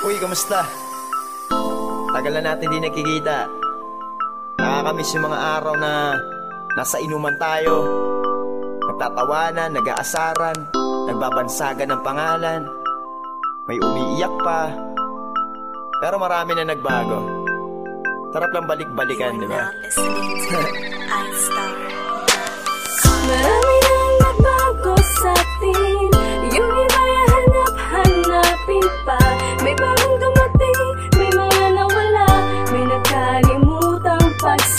Uy, kamusta? Tagal na natin di nakikita. Nakakamiss yung mga araw na nasa inuman tayo. Nagtatawanan, nag-aasaran, nagbabansagan ng pangalan. May umiiyak pa. Pero marami na nagbago. Sarap lang balik-balikan, di ba? Nang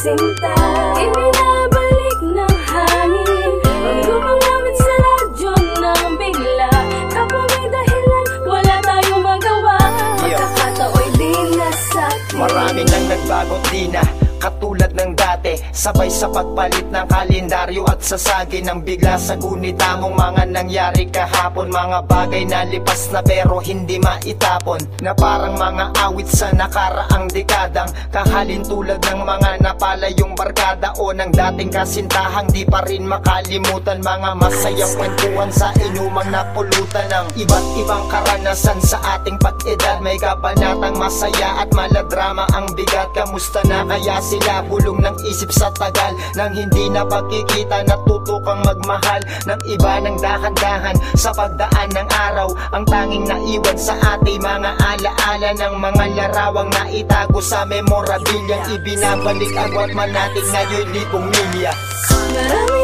pagsinta Ibinabalik ng hangin. Ang gumagamit sa radyo ng bigla. Kapag may dahilan, wala tayong magawa. Magkakatao'y di na sa Marami nang nagbago di na Katulad ng dati Sabay sa pagpalit ng kalendaryo At sasagi ng bigla sa gunita mong mga nangyari kahapon. Mga bagay na lipas na pero hindi maitapon. Na parang mga awit sa nakaraang dekadang Kahalin tulad ng mga napalayong barkada O ng dating kasintahang di pa rin makalimutan. Mga masayang kwentuhan sa inumang napulutan Ng iba't ibang karanasan sa ating pag-edad. May kabanatang masaya at maladrama ang bigat. Kamusta na kaya sila? Bulong ng isip sa tagal Nang hindi na pagkikita natuto kang magmahal Ng iba ng dahan-dahan sa pagdaan ng araw Ang tanging naiwan sa ating mga alaala Ng mga larawang naitago sa memorabilyang Ibinabalik agwat man natin ngayon libong milya Marami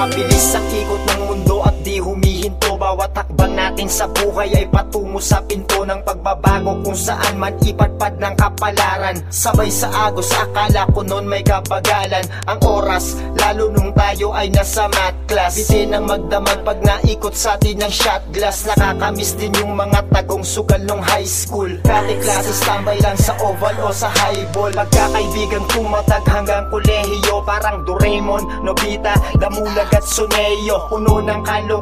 Mabilis ang ikot ng mundo humihinto. Bawat takbang natin sa buhay ay patungo sa pinto ng pagbabago Kung saan man ipadpad ng kapalaran. Sabay sa agos, akala ko noon may kabagalan Ang oras, lalo nung tayo ay nasa math class. Bitin ang magdamag pag naikot sa atin ng shot glass. Nakakamiss din yung mga tagong sugal nung high school. Kati classes tambay lang sa oval o sa highball Magkakaibigan tumatag hanggang kolehiyo. Parang Doraemon, Nobita, Damulag at Suneyo Puno ng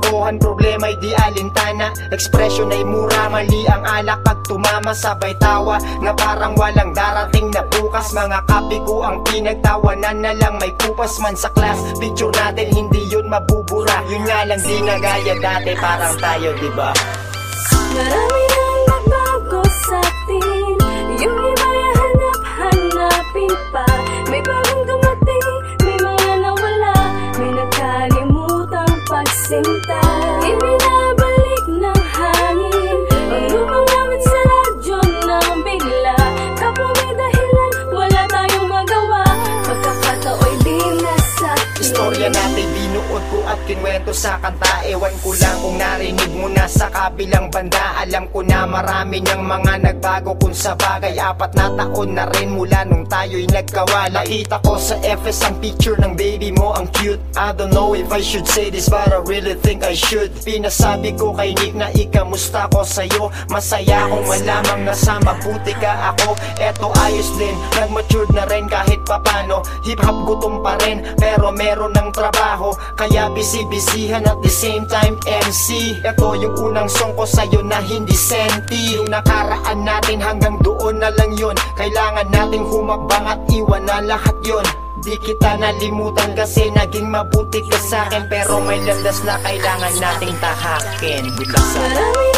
kalokohan, problema'y di alintana. Ekspresyon ay mura, mali ang alak pag tumama Sabay tawa na parang walang darating na bukas. Mga kapigo ang pinagtawanan na lang May kupas man sa class, picture natin hindi yun mabubura. Yun nga lang di na gaya dati, parang tayo diba? Marami tinta. Istorya natin binuod ko at kinwento sa kanta. Ewan ko lang kung narinig mo na sa kabilang banda. Alam ko na marami niyang mga nagbago Kung sa bagay. Apat na taon na rin mula nung tayo'y nagkawala Nakita ko sa FS ang picture ng baby mo. Ang cute. I don't know if I should say this but I really think I should. Pinasabi ko kay Nick na ikamusta ko sa'yo. Masaya akong malamang nasa mabuti ka ako. Eto ayos din, nag-matured na rin kahit papano. Hip hop gutom pa rin. Pero meron ng trabaho Kaya busy-busyhan at the same time MC Ito yung unang song ko sa'yo na hindi senti. Yung nakaraan natin hanggang doon na lang yun. Kailangan nating humabang at iwan na lahat yun. Di kita nalimutan kasi naging mabuti ka sa'kin Pero may landas na kailangan nating tahakin. Good luck sa Marami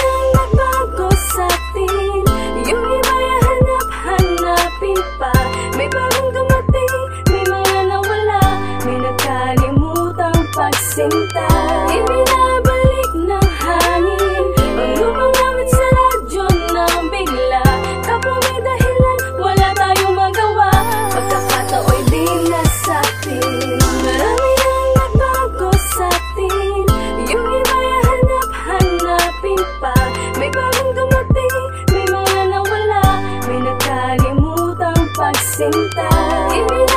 pagsinta Ibig